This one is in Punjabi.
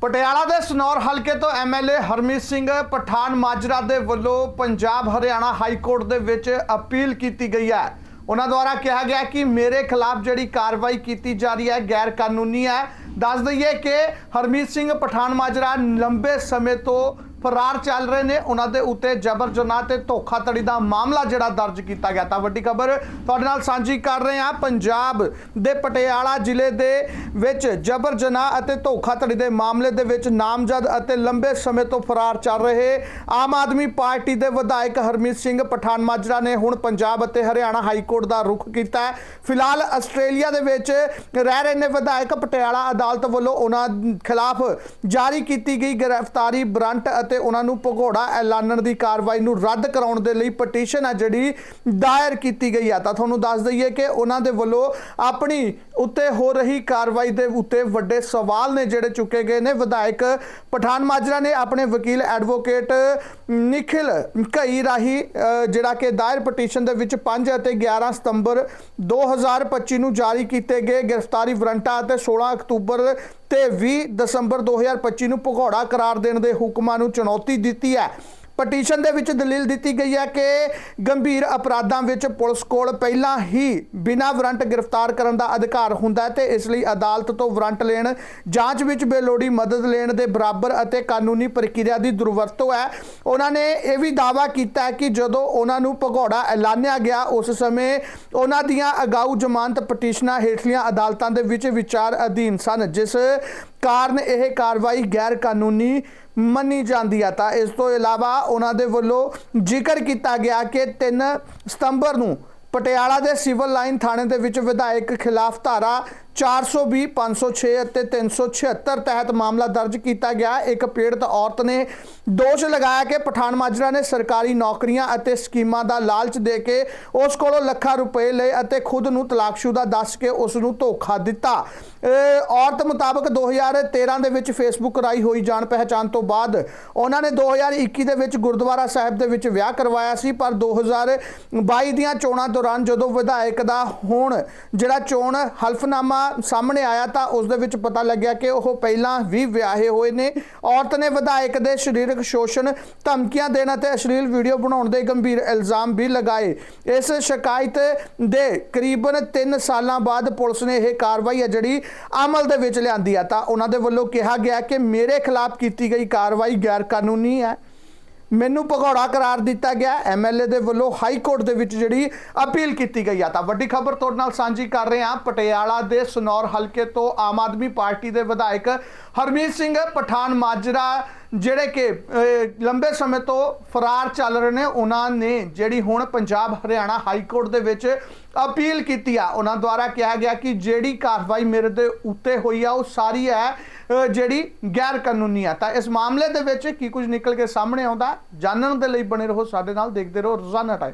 ਪਟਿਆਲਾ ਦੇ ਸਨੌਰ ਹਲਕੇ ਤੋਂ ਐਮਐਲਏ ਹਰਮੀਤ ਸਿੰਘ ਪਠਾਨ ਮਾਜਰਾ ਦੇ ਵੱਲੋਂ ਪੰਜਾਬ ਹਰਿਆਣਾ ਹਾਈ ਕੋਰਟ ਦੇ ਵਿੱਚ ਅਪੀਲ ਕੀਤੀ ਗਈ ਹੈ। ਉਹਨਾਂ ਦੁਆਰਾ ਕਿਹਾ ਗਿਆ ਕਿ ਮੇਰੇ ਖਿਲਾਫ ਜਿਹੜੀ ਕਾਰਵਾਈ ਕੀਤੀ ਜਾ ਰਹੀ ਹੈ ਗੈਰ ਕਾਨੂੰਨੀ ਹੈ। ਦੱਸ ਦਈਏ ਕਿ ਹਰਮੀਤ ਸਿੰਘ ਪਠਾਨ ਮਾਜਰਾ ਲੰਬੇ ਸਮੇਂ ਤੋਂ ਫਰਾਰ ਚੱਲ ਰਹੇ ਨੇ। ਉਹਨਾਂ ਦੇ ਉੱਤੇ ਜਬਰ ਜਨਾਹ ਤੇ ਧੋਖਾਧੜੀ ਦਾ ਮਾਮਲਾ ਜਿਹੜਾ ਦਰਜ ਕੀਤਾ ਗਿਆ ਤਾਂ ਵੱਡੀ ਖਬਰ ਤੁਹਾਡੇ ਨਾਲ ਸਾਂਝੀ ਕਰ ਰਹੇ ਹਾਂ। ਪੰਜਾਬ ਦੇ ਪਟਿਆਲਾ ਜ਼ਿਲ੍ਹੇ ਦੇ ਵਿੱਚ ਜਬਰ ਜਨਾਹ ਅਤੇ ਧੋਖਾਧੜੀ ਦੇ ਮਾਮਲੇ ਦੇ ਵਿੱਚ ਨਾਮਜ਼ਦ ਅਤੇ ਲੰਬੇ ਸਮੇਂ ਤੋਂ ਫਰਾਰ ਚੱਲ ਰਹੇ ਆਮ ਆਦਮੀ ਪਾਰਟੀ ਦੇ ਵਿਧਾਇਕ ਹਰਮੀਤ ਸਿੰਘ ਪਠਾਨ ਮਾਜਰਾ ਨੇ ਹੁਣ ਪੰਜਾਬ ਅਤੇ ਹਰਿਆਣਾ ਹਾਈ ਕੋਰਟ ਦਾ ਰੁਖ ਕੀਤਾ ਹੈ। ਫਿਲਹਾਲ ਆਸਟ੍ਰੇਲੀਆ ਦੇ ਵਿੱਚ ਰਹਿ ਰਹੇ ਨੇ ਵਿਧਾਇਕ ਪਟਿਆਲਾ ਅਦਾਲਤ ਵੱਲੋਂ ਉਹਨਾਂ ਖਿਲਾਫ ਜਾਰੀ ਕੀਤੀ ਗਈ ਗ੍ਰਿਫਤਾਰੀ ਬਰੰਟ ਅਤੇ ਉਹਨਾਂ ਨੂੰ ਭਗੌੜਾ ਐਲਾਨਣ ਦੀ ਕਾਰਵਾਈ ਨੂੰ ਰੱਦ ਕਰਾਉਣ ਦੇ ਲਈ ਪਟੀਸ਼ਨ ਹੈ ਜਿਹੜੀ ਦਾਇਰ ਕੀਤੀ ਗਈ ਆ ਤਾਂ ਤੁਹਾਨੂੰ ਦੱਸ ਦਈਏ ਕਿ ਉਹਨਾਂ ਦੇ ਵੱਲੋਂ ਆਪਣੀ ਉੱਤੇ ਹੋ ਰਹੀ ਕਾਰਵਾਈ ਦੇ ਉੱਤੇ ਵੱਡੇ ਸਵਾਲ ਨੇ ਜਿਹੜੇ ਚੁੱਕੇ ਗਏ ਨੇ। ਵਿਧਾਇਕ ਪਠਾਨ ਮਾਜਰਾ ਨੇ ਆਪਣੇ ਵਕੀਲ ਐਡਵੋਕੇਟ ਨਿਖਿਲ ਘਈ ਰਾਹੀਂ ਜਿਹੜਾ ਕਿ ਦਾਇਰ ਪਟੀਸ਼ਨ ਦੇ ਵਿੱਚ 5 ਅਤੇ 11 ਸਤੰਬਰ 2025 ਨੂੰ ਜਾਰੀ ਕੀਤੇ ਗਏ ਗ੍ਰਿਫਤਾਰੀ ਵਾਰੰਟਾਂ ਅਤੇ 16 ਅਕਤੂਬਰ ਤੇ 20 ਦਸੰਬਰ 2025 ਨੂੰ ਭਗੌੜਾ ਕਰਾਰ ਦੇਣ ਦੇ ਹੁਕਮਾਂ ਨੂੰ ਚੁਣੌਤੀ ਦਿੱਤੀ ਹੈ। ਪਟੀਸ਼ਨ ਦੇ ਵਿੱਚ ਦਲੀਲ ਦਿੱਤੀ ਗਈ ਹੈ ਕਿ ਗੰਭੀਰ ਅਪਰਾਧਾਂ ਵਿੱਚ ਪੁਲਿਸ ਕੋਲ ਪਹਿਲਾਂ ਹੀ ਬਿਨਾਂ ਵਾਰੰਟ ਗ੍ਰਿਫਤਾਰ ਕਰਨ ਦਾ ਅਧਿਕਾਰ ਹੁੰਦਾ ਹੈ ਤੇ ਇਸ ਲਈ ਅਦਾਲਤ ਤੋਂ ਵਾਰੰਟ ਲੈਣ, ਜਾਂਚ ਵਿੱਚ ਬੇਲੋੜੀ ਮਦਦ ਲੈਣ ਦੇ ਬਰਾਬਰ ਅਤੇ ਕਾਨੂੰਨੀ ਪ੍ਰਕਿਰਿਆ ਦੀ ਦੁਰਵਰਤੋਂ ਹੈ। ਉਹਨਾਂ ਨੇ ਇਹ ਵੀ ਦਾਅਵਾ ਕੀਤਾ ਕਿ ਜਦੋਂ ਉਹਨਾਂ ਨੂੰ ਭਗੌੜਾ ਐਲਾਨਿਆ ਗਿਆ, ਉਸ ਸਮੇਂ ਉਹਨਾਂ ਦੀਆਂ ਅਗਾਊ ਜ਼ਮਾਨਤ ਪਟੀਸ਼ਨਾਂ ਹੇਠਲੀਆਂ ਅਦਾਲਤਾਂ ਦੇ ਵਿੱਚ ਵਿਚਾਰ ਅਧੀਨ ਸਨ, ਜਿਸ ਕਾਰਨ ਇਹ ਕਾਰਵਾਈ ਗੈਰ ਕਾਨੂੰਨੀ ਮੰਨੀ ਜਾਂਦੀ ਆ। ਤਾਂ ਇਸ ਤੋਂ ਇਲਾਵਾ ਉਹਨਾਂ ਦੇ ਵੱਲੋਂ ਜ਼ਿਕਰ ਕੀਤਾ ਗਿਆ ਕਿ 3 ਸਤੰਬਰ ਨੂੰ ਪਟਿਆਲਾ ਦੇ ਸਿਵਲ ਲਾਈਨ ਥਾਣੇ ਦੇ ਵਿੱਚ ਵਿਧਾਇਕ ਖਿਲਾਫ ਧਾਰਾ 420 506 ਅਤੇ 376 ਤਹਿਤ ਮਾਮਲਾ ਦਰਜ ਕੀਤਾ ਗਿਆ। ਇੱਕ ਪੀੜਤ ਔਰਤ ਨੇ ਦੋਸ਼ ਲਗਾਇਆ ਕਿ ਪਠਾਨ ਮਾਜਰਾ ਨੇ ਸਰਕਾਰੀ ਨੌਕਰੀਆਂ ਅਤੇ ਸਕੀਮਾਂ ਦਾ ਲਾਲਚ ਦੇ ਕੇ ਉਸ ਕੋਲੋਂ ਲੱਖਾਂ ਰੁਪਏ ਲਏ ਅਤੇ ਖੁਦ ਨੂੰ ਤਲਾਕਸ਼ੁਦਾ ਦੱਸ ਕੇ ਉਸ ਨੂੰ ਧੋਖਾ ਦਿੱਤਾ। ਔਰਤ ਮੁਤਾਬਕ 2013 ਦੇ ਵਿੱਚ ਫੇਸਬੁੱਕ ਰਾਹੀਂ ਹੋਈ ਜਾਣ ਪਹਿਚਾਣ ਤੋਂ ਬਾਅਦ ਉਹਨਾਂ ਨੇ 2021 ਦੇ ਵਿੱਚ ਗੁਰਦੁਆਰਾ ਸਾਹਿਬ ਦੇ ਵਿੱਚ ਵਿਆਹ ਕਰਵਾਇਆ ਸੀ, ਪਰ 2022 ਦੀਆਂ ਚੋਣਾਂ ਦੌਰਾਨ ਜਦੋਂ ਵਿਧਾਇਕ ਦਾ ਹੁਣ ਜਿਹੜਾ ਚੋਣ ਹਲਫਨਾਮਾ ਸਾਹਮਣੇ ਆਇਆ ਤਾਂ ਉਸ ਦੇ ਵਿੱਚ ਪਤਾ ਲੱਗਿਆ ਕਿ ਉਹ ਪਹਿਲਾਂ ਵੀ ਵਿਆਹੇ ਹੋਏ ਨੇ। ਔਰਤ ਨੇ ਵਿਧਾਇਕ ਦੇ ਸਰੀਰਕ ਸ਼ੋਸ਼ਣ ਧਮਕੀਆਂ ਦੇਣ ਅਤੇ ਅਸ਼ਲੀਲ ਵੀਡੀਓ ਬਣਾਉਣ ਦੇ ਗੰਭੀਰ ਇਲਜ਼ਾਮ ਵੀ ਲਗਾਏ। ਇਸ ਸ਼ਿਕਾਇਤ ਦੇ ਕਰੀਬਨ 3 ਸਾਲਾਂ ਬਾਅਦ ਪੁਲਿਸ ਨੇ ਇਹ ਕਾਰਵਾਈ ਹੈ ਜਿਹੜੀ ਅਮਲ ਦੇ ਵਿੱਚ ਲਿਆਂਦੀ ਆ। ਤਾਂ ਉਹਨਾਂ ਦੇ ਵੱਲੋਂ ਕਿਹਾ ਗਿਆ ਕਿ ਮੇਰੇ ਖਿਲਾਫ ਕੀਤੀ ਗਈ ਕਾਰਵਾਈ ਗੈਰ ਕਾਨੂੰਨੀ ਹੈ ਮੈਨੂੰ ਭਗੌੜਾ ਕਰਾਰ ਦਿੱਤਾ ਗਿਆ। ਐਮਐਲਏ ਦੇ ਵੱਲੋਂ ਹਾਈ ਕੋਰਟ ਦੇ ਵਿੱਚ ਜਿਹੜੀ ਅਪੀਲ ਕੀਤੀ ਗਈ ਆ। ਤਾਂ ਵੱਡੀ ਖਬਰ ਤੁਹਾਡੇ ਨਾਲ ਸਾਂਝੀ ਕਰ ਰਹੇ ਹਾਂ ਪਟਿਆਲਾ ਦੇ ਸਨੌਰ ਹਲਕੇ ਤੋਂ ਆਮ ਆਦਮੀ ਪਾਰਟੀ ਦੇ ਵਿਧਾਇਕ ਹਰਮੀਤ ਸਿੰਘ ਪਠਾਨ ਮਾਜਰਾ, ਜਿਹੜੇ ਕਿ ਲੰਬੇ ਸਮੇਂ ਤੋਂ ਫਰਾਰ ਚੱਲ ਰਹੇ ਨੇ, ਉਹਨਾਂ ਨੇ ਜਿਹੜੀ ਹੁਣ ਪੰਜਾਬ ਹਰਿਆਣਾ ਹਾਈ ਕੋਰਟ ਦੇ ਵਿੱਚ ਅਪੀਲ ਕੀਤੀ ਆ। ਉਹਨਾਂ ਦੁਆਰਾ ਕਿਹਾ ਗਿਆ ਕਿ ਜਿਹੜੀ ਕਾਰਵਾਈ ਮੇਰੇ ਦੇ ਉੱਤੇ ਹੋਈ ਆ, ਉਹ ਸਾਰੀ ਹੈ। ਜਿਹੜੀ ਗੈਰ ਕਾਨੂੰਨੀ ਆ, ਤਾਂ ਇਸ ਮਾਮਲੇ ਦੇ ਵਿੱਚ ਕੀ ਕੁਝ ਨਿਕਲ ਕੇ ਸਾਹਮਣੇ ਆਉਂਦਾ, ਜਾਣਨ ਦੇ ਲਈ ਬਣੇ ਰਹੋ, ਸਾਡੇ ਨਾਲ ਦੇਖਦੇ ਰਹੋ, ਰੋਜ਼ਾਨਾ ਟਾਈਮ